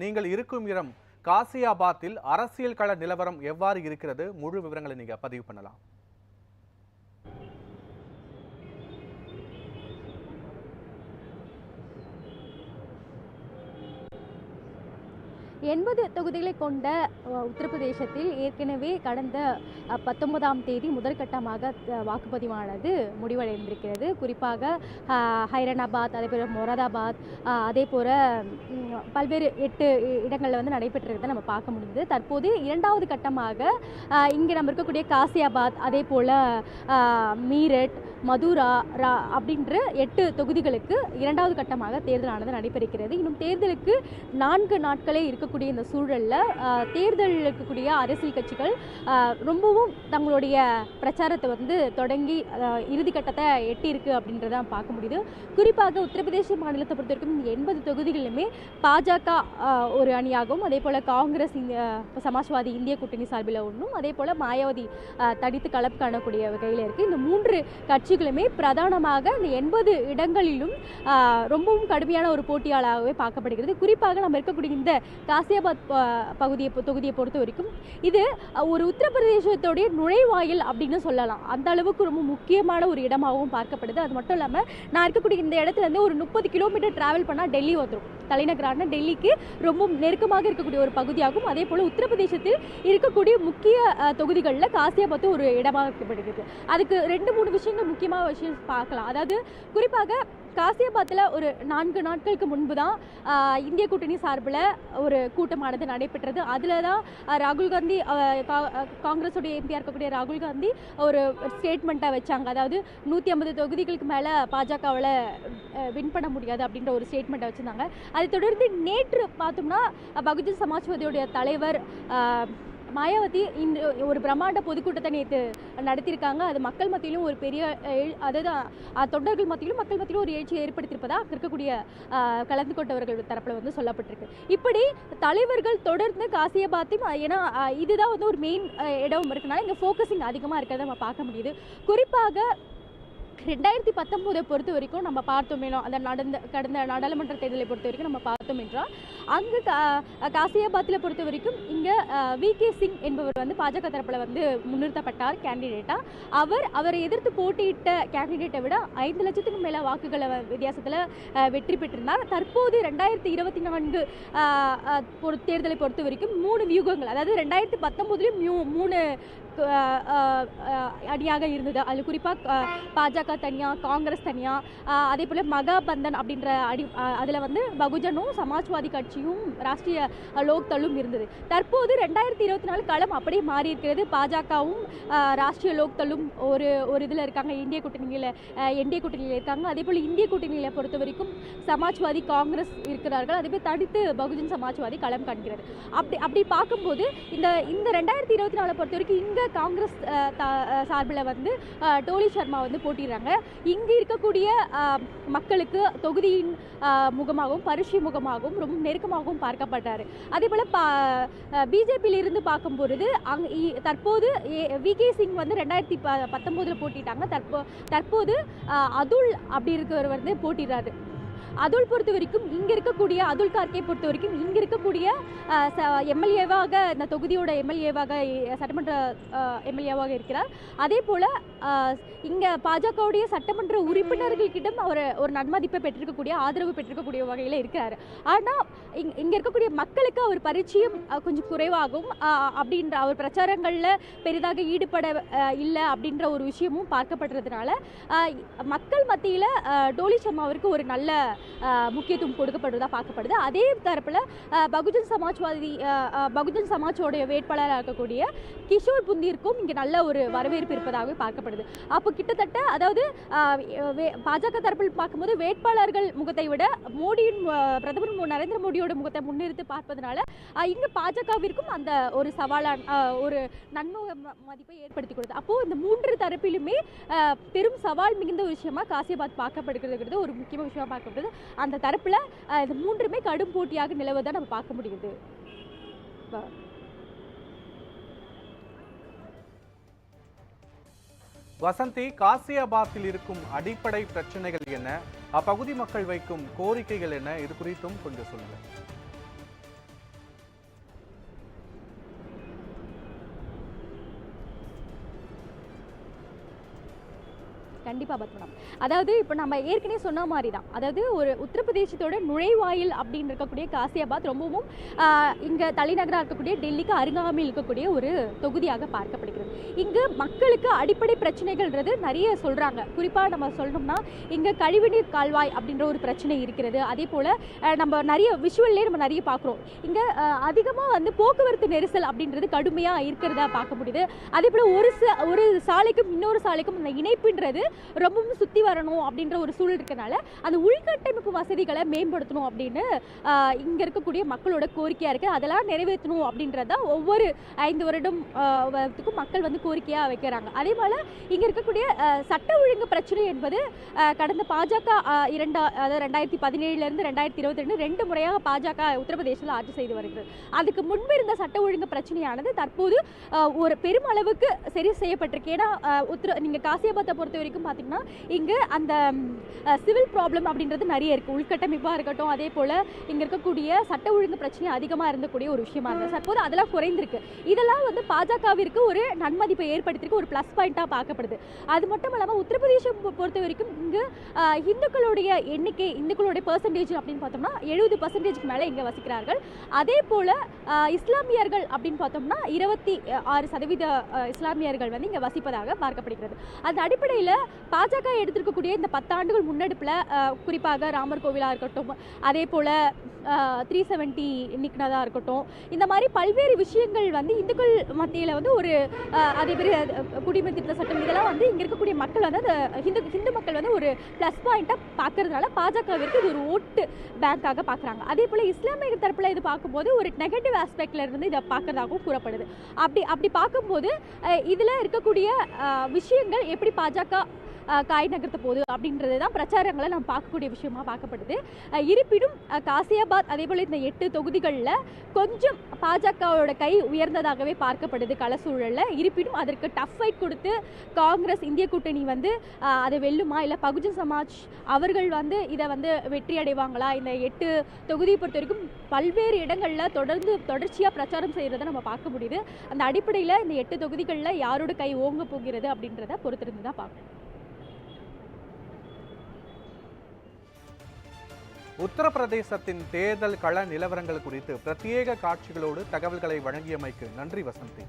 நீங்கள் இருக்கும் இடம் காசியாபாத்தில் அரசியல் கள நிலவரம் எவ்வாறு இருக்கிறது? முழு விவரங்களை நீங்க பதிவு பண்ணலாம். எண்பது தொகுதிகளை கொண்ட உத்தரப்பிரதேசத்தில் ஏற்கனவே கடந்த பத்தொன்பதாம் தேதி முதற்கட்டமாக வாக்குப்பதிவானது முடிவடைந்திருக்கிறது. குறிப்பாக ஹைரனாபாத் அதே போல் மொராதாபாத் அதே போல் பல்வேறு எட்டு இடங்களில் வந்து நடைபெற்றிருக்கிறத நம்ம பார்க்க முடிந்தது. தற்போது இரண்டாவது கட்டமாக இங்கே நம்ம இருக்கக்கூடிய காசியாபாத் அதே போல் மீரட் மதுரா ரா அப்படின்ற எட்டு தொகுதிகளுக்கு இரண்டாவது கட்டமாக தேர்தலானது நடைபெறுகிறது. இன்னும் தேர்தலுக்கு நான்கு நாட்களே இருக்கக்கூடிய இந்த சூழலில் தேர்தலில் இருக்கக்கூடிய அரசியல் கட்சிகள் ரொம்பவும் தங்களுடைய பிரச்சாரத்தை வந்து தொடங்கி இறுதிக்கட்டத்தை எட்டியிருக்கு அப்படின்றத பார்க்க முடியுது. குறிப்பாக உத்தரப்பிரதேச மாநிலத்தை பொறுத்த வரைக்கும் இந்த எண்பது தொகுதிகளிலுமே பாஜக ஒரு அணியாகவும் அதே போல் காங்கிரஸ் சமாஜ்வாதி இந்திய கூட்டணி சார்பில் ஒன்றும் அதே போல் மாயாவதி தடித்து களப்பு காணக்கூடிய வகையில் இருக்குது இந்த மூன்று கட்சி கட்சிகளுமே பிரதானமாக இந்த எண்பது இடங்களிலும் ரொம்பவும் கடுமையான ஒரு போட்டியாளராகவே பார்க்கப்படுகிறது. குறிப்பாக நம்ம இருக்கக்கூடிய இந்த காசியாபாத் பகுதியை தொகுதியை பொறுத்த வரைக்கும் இது ஒரு உத்தரப்பிரதேசத்துடைய நுழைவாயில் அப்படின்னு சொல்லலாம். அந்த அளவுக்கு ரொம்ப முக்கியமான ஒரு இடமாகவும் பார்க்கப்படுது. அது மட்டும் இல்லாமல் நான் இருக்கக்கூடிய இந்த இடத்துல இருந்து ஒரு முப்பது கிலோமீட்டர் டிராவல் பண்ணால் டெல்லி வந்துடும் தலைநகரான டெல்லிக்கு ரொம்ப நெருக்கமாக இருக்கக்கூடிய ஒரு பகுதியாகும். அதே போல் உத்தரப்பிரதேசத்தில் இருக்கக்கூடிய முக்கிய தொகுதிகளில் காசியாபாத் ஒரு இடமாக இருக்கப்படுகிறது அதுக்கு ரெண்டு மூணு விஷயங்கள் முக்கியமான விஷயம் பார்க்கலாம். அதாவது குறிப்பாக காசியாபாத்தில் ஒரு நான்கு நாட்களுக்கு முன்பு தான் இந்திய கூட்டணி சார்பில் ஒரு கூட்டமானது நடைபெற்றது. அதில் தான் ராகுல் காந்தி கா- காங்கிரஸுடைய எம்பியாக இருக்கக்கூடிய ராகுல் காந்தி ஒரு ஸ்டேட்மெண்ட்டாக வச்சாங்க. அதாவது நூற்றி ஐம்பது தொகுதிகளுக்கு மேலே பாஜகவில் வின் பண்ண முடியாது அப்படின்ற ஒரு ஸ்டேட்மெண்ட்டை வச்சுருந்தாங்க. அதை தொடர்ந்து நேற்று பார்த்தோம்னா பகுஜன் சமாஜ்வாதியுடைய தலைவர் மாயாவதி இந்த ஒரு பிரம்மாண்ட பொதுக்கூட்டத்தை நேற்று நடத்தியிருக்காங்க. அது மக்கள் மத்தியிலும் ஒரு பெரிய அதாவது தொண்டர்கள் மத்தியிலும் மக்கள் மத்தியிலும் ஒரு எழுச்சியை ஏற்படுத்தியிருப்பதா இருக்கக்கூடிய கலந்து கொண்டவர்கள் தரப்பில் வந்து சொல்லப்பட்டிருக்கு. இப்படி தலைவர்கள் தொடர்ந்து காசியாபாத்தையும் ஏன்னா இதுதான் வந்து ஒரு மெயின் இடம் இருக்கனால இங்கே ஃபோக்கஸிங் அதிகமாக இருக்கிறத நம்ம பார்க்க முடியுது. குறிப்பாக ரெண்டாயிரத்தி பத்தொம்போதை பொறுத்த வரைக்கும் நம்ம பார்த்தோமேனோ அந்த நடந்த கடந்த நாடாளுமன்ற தேர்தலை பொறுத்த வரைக்கும் நம்ம பார்த்தோம் என்றால் அங்கு கா காசியாபாத்தில் பொறுத்த வரைக்கும் இங்கே வி கே சிங் என்பவர் வந்து பாஜக தரப்பில் வந்து முன்னிறுத்தப்பட்டார் கேண்டிடேட்டாக அவர் அவரை எதிர்த்து போட்டியிட்ட கேண்டிடேட்டை விட ஐந்து லட்சத்துக்கும் மேலே வாக்குகளை வித்தியாசத்தில் வெற்றி பெற்றிருந்தார். தற்போது ரெண்டாயிரத்தி இருபத்தி நான்கு பொறு- தேர்தலை பொறுத்த வரைக்கும் மூணு வியூகங்கள் அதாவது ரெண்டாயிரத்தி பத்தொம்போதுலேயும் மூணு அணியாக இருந்தது. அதில் குறிப்பாக பாஜக தனியாக காங்கிரஸ் தனியாக அதே போல் மகாபந்தன் அப்படின்ற அடி அதில் வந்து பகுஜனும் சமாஜ்வாதி கட்சியும் ராஷ்ட்ரிய லோக்தளும் இருந்தது. தற்போது ரெண்டாயிரத்தி இருபத்தி நாலு களம் அப்படியே மாறி இருக்கிறது. பாஜகவும் ராஷ்ட்ரிய லோக்தளும் ஒரு ஒரு இதில் இருக்காங்க. இந்திய கூட்டணியில் என்டிஏ கூட்டணியில் இருக்காங்க. அதே போல் இந்திய கூட்டணியில் பொறுத்த வரைக்கும் சமாஜ்வாதி காங்கிரஸ் இருக்கிறார்கள். அதே போல் தடுத்து பகுஜன் சமாஜ்வாதி களம் காண்கிறது. அப்படி அப்படி பார்க்கும்போது இந்த இந்த ரெண்டாயிரத்தி இருபத்தி நாலை பொறுத்த வரைக்கும் இங்கே காங்கிரஸ் சார்பில் வந்து டோலி சர்மா வந்து போட்டிடுறாங்க. இங்கே இருக்கக்கூடிய மக்களுக்கு தொகுதியின் முகமாகவும் பரிசு முகமாகவும் ரொம்ப நெருக்கமாகவும் பார்க்கப்பட்டார் அதே போல் பா பிஜேபியிலிருந்து பார்க்கும்பொழுது அங் இ- தற்போது வி கே சிங் வந்து ரெண்டாயிரத்தி ப பத்தொம்போதில் போட்டிட்டாங்க. தற்போ தற்போது அதுல் அப்படி இருக்கிறவர் வந்து போட்டிடுறாரு. அதுல் பொறுத்த வரைக்கும் இங்கே இருக்கக்கூடிய அதுல் கார்கே பொறுத்த வரைக்கும் இங்கே இருக்கக்கூடிய எம்எல்ஏவாக இந்த தொகுதியோட எம்எல்ஏவாக சட்டமன்ற எம்எல்ஏவாக இருக்கிறார். அதே போல் இங்கே பாஜகவுடைய சட்டமன்ற உறுப்பினர்கள்கிட்டம் அவர் ஒரு நன்மதிப்பை பெற்றிருக்கக்கூடிய ஆதரவு பெற்றிருக்கக்கூடிய வகையில் இருக்கிறார். ஆனால் இங் இங்கே இருக்கக்கூடிய மக்களுக்கு அவர் பரிச்சயம் கொஞ்சம் குறைவாகும். அப்படின்ற அவர் பிரச்சாரங்களில் பெரிதாக ஈடுபட இல்லை அப்படின்ற ஒரு விஷயமும் பார்க்கப்படுறதுனால மக்கள் மத்தியில் டோலி சர்மாவிற்கு ஒரு நல்ல முக்கியத்துவம் கொடுக்கப்படுறதா பார்க்கப்படுது. அதே தரப்பில் பகுஜன் சமாஜ்வாதி பகுஜன் சமாஜோடைய வேட்பாளராக இருக்கக்கூடிய கிஷோர் புந்திற்கும் இங்கே நல்ல ஒரு வரவேற்பு இருப்பதாகவே பார்க்கப்படுது. அப்போ கிட்டத்தட்ட அதாவது வே- பாஜக தரப்பில் பார்க்கும்போது வேட்பாளர்கள் முகத்தை விட மோடியின் பிரதமர் நரேந்திர மோடியோட முகத்தை முன்னிறுத்து பார்ப்பதனால இங்கே பாஜகவிற்கும் அந்த ஒரு சவாலான ஒரு நன்முக ம- மதிப்பை ஏற்படுத்தி கொடுத்து அப்போது இந்த மூன்று தரப்பிலுமே பெரும் சவால் மிகுந்த விஷயமா காசியாபாத் பார்க்கப்படுகிறது ஒரு முக்கியமான விஷயமா பார்க்கப்படுது. அந்த தரப்புல இது மூன்றுமே கடும் போட்டியாக நிலவுவதை நம்ம பார்க்க முடியுது. வசந்தி காசியாபாத்தில் இருக்கும் அடிப்படை பிரச்சனைகள் என்ன? அப்பகுதி மக்கள் வைக்கும் கோரிக்கைகள் என்ன? இது குறித்தும் கொஞ்சம் சொல்லுங்க. கண்டிப்பாக பத்மநாபம் அதாவது இப்போ நம்ம ஏற்கனவே சொன்ன மாதிரி தான் அதாவது ஒரு உத்தரப்பிரதேசத்தோட நுழைவாயில் அப்படின்னு இருக்கக்கூடிய காசியாபாத் ரொம்பவும் இங்கே தலைநகராக இருக்கக்கூடிய டெல்லிக்கு அருகாமையில் இருக்கக்கூடிய ஒரு தொகுதியாக பார்க்கப்படுகிறது. இங்கு மக்களுக்கு அடிப்படை பிரச்சனைகள்ன்றது நிறைய சொல்கிறாங்க குறிப்பாக நம்ம சொல்லணும்னா இங்கே கழிவுநீர் கால்வாய் அப்படின்ற ஒரு பிரச்சனை இருக்கிறது. அதே போல் நம்ம நிறைய விஷுவல்லே நம்ம நிறைய பார்க்குறோம். இங்கே அதிகமாக வந்து போக்குவரத்து நெரிசல் அப்படின்றது கடுமையாக இருக்கிறதா பார்க்க முடியுது. அதே போல் ஒரு ச ஒரு சாலைக்கும் இன்னொரு சாலைக்கும் அந்த இணைப்புன்றது ரொம்பவும் சுற்றி வரணும் அப்படின்ற ஒரு சூழல் இருக்கனால அந்த உள்கட்டமைப்பு வசதிகளை மேம்படுத்தணும் அப்படின்னு இங்கே இருக்கக்கூடிய மக்களோட கோரிக்கையாக இருக்குது அதெல்லாம் நிறைவேற்றணும் அப்படின்றத ஒவ்வொரு ஐந்து வருடம் மக்கள் வந்து கோரிக்கையாக வைக்கிறாங்க. அதே போல் இங்கே இருக்கக்கூடிய சட்ட ஒழுங்கு பிரச்சனை என்பது கடந்த பாஜக இரண்டா அதாவது ரெண்டாயிரத்தி பதினேழுலேருந்து ரெண்டாயிரத்தி இருபத்தி ரெண்டு ரெண்டு முறையாக பாஜக உத்தரப்பிரதேசத்தில் ஆட்சி செய்து வருகிறது. அதுக்கு முன்பு இருந்த சட்ட ஒழுங்கு பிரச்சனையானது தற்போது ஒரு பெருமளவுக்கு சரி செய்யப்பட்டிருக்கு. ஏன்னா உத்தர நீங்கள் காசியாபாத்தை பொறுத்த வரைக்கும் பார்த்தீங்கன்னா இங்கே அந்த சிவில் ப்ராப்ளம் அப்படின்றது நிறைய இருக்குது உள்கட்டமைப்பாக இருக்கட்டும் அதே போல் இங்கே இருக்கக்கூடிய சட்ட ஒழுங்கு பிரச்சனை அதிகமாக இருந்தக்கூடிய ஒரு விஷயமா இருந்தது தற்போது அதெல்லாம் குறைந்திருக்கு. இதெல்லாம் வந்து பாஜகவிற்கு ஒரு நன்மதிப்பை ஏற்படுத்தியிருக்கு ஒரு ப்ளஸ் பாயிண்ட்டாக பார்க்கப்படுது. அது மட்டும் இல்லாமல் உத்தரப்பிரதேசம் பொறுத்த வரைக்கும் இங்கு இந்துக்களுடைய எண்ணிக்கை இந்துக்களுடைய பர்சன்டேஜ் அப்படின்னு பார்த்தோம்னா எழுபது பர்சன்டேஜ்க்கு மேலே இங்கே வசிக்கிறார்கள். அதே போல் இஸ்லாமியர்கள் அப்படின்னு பார்த்தோம்னா இருபத்தி ஆறு சதவீத இஸ்லாமியர்கள் வந்து இங்கே வசிப்பதாக பார்க்கப்படுகிறது. அந்த அடிப்படையில் பாஜக எடுத்திருக்கக்கூடிய இந்த பத்தாண்டுகள் முன்னெடுப்பில் குறிப்பாக ராமர் கோவிலாக இருக்கட்டும் அதே போல் த்ரீ செவன்ட்டி நிக்னதாக இருக்கட்டும் இந்த மாதிரி பல்வேறு விஷயங்கள் வந்து இந்துக்கள் மத்தியில் வந்து ஒரு அதே மாதிரி அஹ், குடிமை திருத்த சட்டம் இதெல்லாம் வந்து இங்கே இருக்கக்கூடிய மக்கள் வந்து அந்த ஹிந்து ஹிந்து மக்கள் வந்து ஒரு ப்ளஸ் பாயிண்ட்டாக பார்க்கறதுனால பாஜகவிற்கு இது ஒரு ஓட்டு பேங்காக பார்க்குறாங்க அதே போல் இஸ்லாமிய தரப்பில் இது பார்க்கும்போது ஒரு நெகட்டிவ் ஆஸ்பெக்ட்ல இருந்து இதை பார்க்குறதாகவும் கூறப்படுது. அப்படி அப்படி பார்க்கும்போது இதில் இருக்கக்கூடிய விஷயங்கள் எப்படி பாஜக காய் நகர்த்த போகுது அப்படின்றது தான் பிரச்சாரங்களை நம்ம பார்க்கக்கூடிய விஷயமா பார்க்கப்படுது. இருப்பினும் காசியாபாத் அதே போல் இந்த எட்டு தொகுதிகளில் கொஞ்சம் பாஜகவோட கை உயர்ந்ததாகவே பார்க்கப்படுது கள சூழலில். இருப்பினும் அதற்கு டஃப் ஃபைட் கொடுத்து காங்கிரஸ் இந்திய கூட்டணி வந்து அதை வெல்லுமா? இல்லை பகுஜன் சமாஜ் அவர்கள் வந்து இதை வந்து வெற்றி அடைவாங்களா? இந்த எட்டு தொகுதியை பொறுத்த வரைக்கும் பல்வேறு இடங்களில் தொடர்ந்து தொடர்ச்சியாக பிரச்சாரம் செய்கிறத நம்ம பார்க்க முடியுது. அந்த அடிப்படையில் இந்த எட்டு தொகுதிகளில் யாரோட கை ஓங்க போகிறது அப்படின்றத பொறுத்திருந்து தான் பார்க்கணும் உத்தரப்பிரதேசத்தின் தேர்தல் கள நிலவரங்கள் குறித்து பிரத்யேக காட்சிகளோடு தகவல்களை வழங்கியமைக்கு நன்றி வசந்தி.